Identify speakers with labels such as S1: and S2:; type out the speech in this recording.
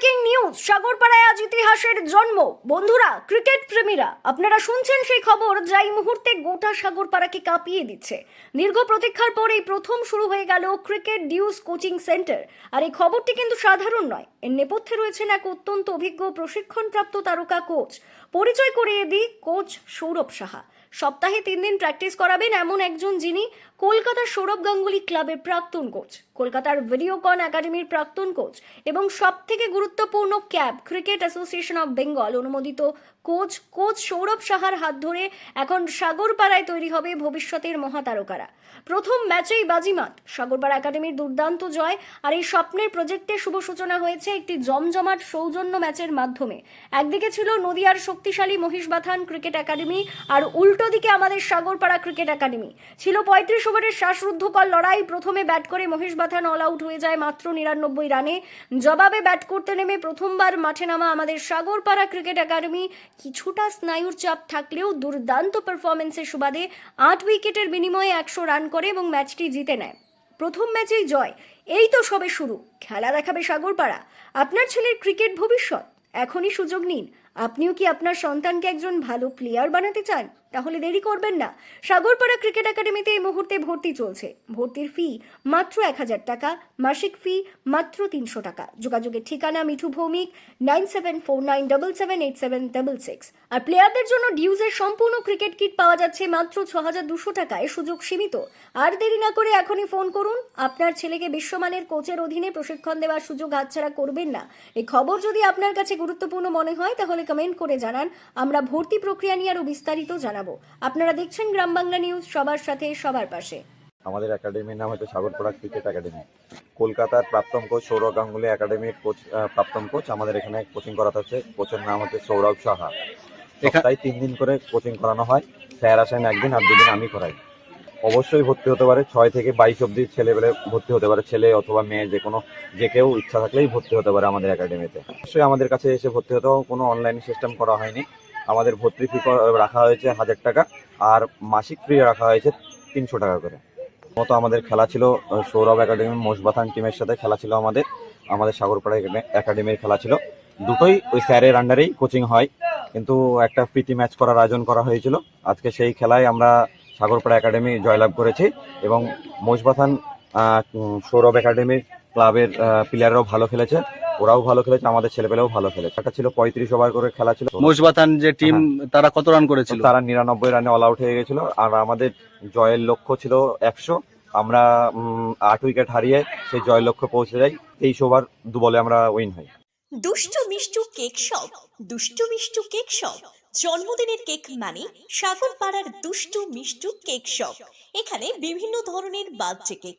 S1: freaking Neil news, সাগরপাড়ায় আজ ইতিহাসের জন্ম। বন্ধুরা, ক্রিকেট প্রেমীরা, আপনারা শুনছেন সেই খবর যা এই মুহূর্তে গোটা সাগরপাড়াকে কাঁপিয়ে দিচ্ছে। দীর্ঘ প্রতীক্ষার পর এই প্রথম শুরু হয়ে গেল ক্রিকেট কোচিং সেন্টার। আর এই খবরটি কিন্তু সাধারণ নয়, এর নেপথ্যে রয়েছেন এক অত্যন্ত অভিজ্ঞ প্রশিক্ষণপ্রাপ্ত তারকা কোচ। পরিচয় করিয়ে দিই কোচ সৌরভ সাহা। সপ্তাহে তিন দিন প্র্যাকটিস করাবেন এমন একজন যিনি কলকাতার সৌরভ গাঙ্গুলি ক্লাবের প্রাক্তন কোচ, কলকাতার ভিডিওকন একাডেমির প্রাক্তন কোচ এবং সব থেকে গুরুত্বপূর্ণ CAB, cricket association of Bengal অনুমোদিত কোচ কোচ সৌরভ সাহার হাত ধরে এখন সাগরপাড়ায় তৈরি হবে ভবিষ্যতের মহাতারকারা। প্রথম ম্যাচেই বাজিমাত, সাগরপাড়া একাডেমির দুর্দান্ত জয় আর এই স্বপ্নের প্রজেক্টের শুভ সূচনা হয়েছে একটি জমজমাট সৌজন্য ম্যাচের মাধ্যমে। একদিকে ছিল নদিয়ার শক্তিশালী মহিষবাথান ক্রিকেট একাডেমি আর উল্টো দিকে আমাদের সাগরপাড়া ক্রিকেট একাডেমি। ছিল পঁয়ত্রিশ ওভারের শ্বাসরুদ্ধকর লড়াই, প্রথমে ব্যাট করে মহিষবাথান অল আউট হয়ে যায় মাত্র নিরানব্বই রানে। জবাবে ব্যাট করতে নেমে প্রথমবার মাঠে নামা আমাদের সাগরপাড়া ক্রিকেট একাডেমি, কিছুটা স্নায়ুর চাপ থাকলেও দুর্দান্ত পারফরমেন্সের সুবাদে আট উইকেটের বিনিময়ে একশো রান করে এবং ম্যাচটি জিতে নেয়। প্রথম ম্যাচেই জয়, এই তো সবে শুরু। খেলা দেখাবে সাগরপাড়া। আপনার ছেলের ক্রিকেট ভবিষ্যৎ? এখনই সুযোগ নিন। আপনিও কি আপনার সন্তানকে একজন ভালো প্লেয়ার বানাতে চান? তাহলে দেরি করবেন না। সাগরপাড়া ক্রিকেট একাডেমিতে এই মুহূর্তে ভর্তি চলছে। ভর্তির ফি মাত্র এক হাজার টাকা, মাসিক ফি মাত্র তিনশো টাকা। যোগাযোগের ঠিকানা Mithu Bhowmik, nine seven four nine double seven eight seven double six. আর প্লেয়ারদের জন্য ডিউজের সম্পূর্ণ ক্রিকেট কিট পাওয়া যাচ্ছে মাত্র ছ হাজার দুশো টাকায়, সুযোগ সীমিত। আর দেরি না করে এখনই ফোন করুন। আপনার ছেলেকে বিশ্বমানের কোচের অধীনে প্রশিক্ষণ দেওয়ার সুযোগ হাতছাড়া করবেন না। এই খবর যদি আপনার কাছে গুরুত্বপূর্ণ মনে হয়, তাহলে কমেন্ট করে জানান। আমরা ভর্তি প্রক্রিয়া নিয়ে আরও বিস্তারিত জানাব। আপনারা দেখছেন গ্রাম বাংলা নিউজ সবার সাথে সবার পাশে।
S2: আমাদের একাডেমির নাম হচ্ছে সাগরপাড়া ক্রিকেট একাডেমি। কলকাতার প্রাক্তন কোচ সৌরভ গাঙ্গুলি একাডেমির কোচ প্রাক্তন কোচ আমাদের এখানে কোচিং করাতে হচ্ছে। কোচের নাম হচ্ছে সৌরভ সাহা। সপ্তাহে তিন দিন করে কোচিং করানো হয়। স্যার আসেন একদিন আর দুদিন আমি করাই। অবশ্যই ভর্তি হতে পারে। ছয় থেকে বাইশ অব্দি ছেলে ছেলেবেলে ভর্তি হতে পারে। ছেলে অথবা মেয়ে যে কোনো যে কেউ ইচ্ছা থাকলেই ভর্তি হতে পারে আমাদের একাডেমিতে। অবশ্যই আমাদের কাছে এসে ভর্তি হতেও কোনো অনলাইন সিস্টেম করা হয়নি। আমাদের ভর্তি ফি রাখা হয়েছে হাজার টাকা, আর মাসিক ফি রাখা হয়েছে তিনশো টাকা করে। মতো আমাদের খেলা ছিল সৌরভ একাডেমি, মোশবাথান টিমের সাথে খেলা ছিল আমাদের আমাদের সাগরপাড়া একাডে- একাডেমির খেলা ছিল। দুটোই ওই স্যারের আন্ডারেই কোচিং হয়, কিন্তু একটা প্রীতি ম্যাচ করার আয়োজন করা হয়েছিল। আজকে সেই খেলায় আমরা সাগরপাড়া একাডেমি জয়লাভ করেছি এবং মোশবাথান সৌরভ একাডেমির ক্লাবের প্লেয়াররাও ভালো খেলেছে। ওরাও ভালো খেলেছে আমাদের ছেলেপেলেও ভালো খেলেছে। একটা ছিল পঁয়ত্রিশ ওভার করে খেলা ছিল।
S3: মোশবাতান যে টিম তারা কত রান করেছিল?
S2: তারা নিরানব্বই রানে অল আউট হয়ে গেছিল। আর আমাদের জয়ের লক্ষ্য ছিল একশো। আমরা আট উইকেট হারিয়ে সেই জয়ের লক্ষ্যে পৌঁছে যাই। তেইশ ওভার দু বলে আমরা উইন হই।
S4: দুষ্টু মিষ্টু কেক শপ দুষ্টু মিষ্টু কেক শপ জন্মদিনের কেক মানে সাগর পাড়ার দুষ্টু মিষ্টু কেক শপ এখানে বিভিন্ন ধরনের বার্থডে কেক।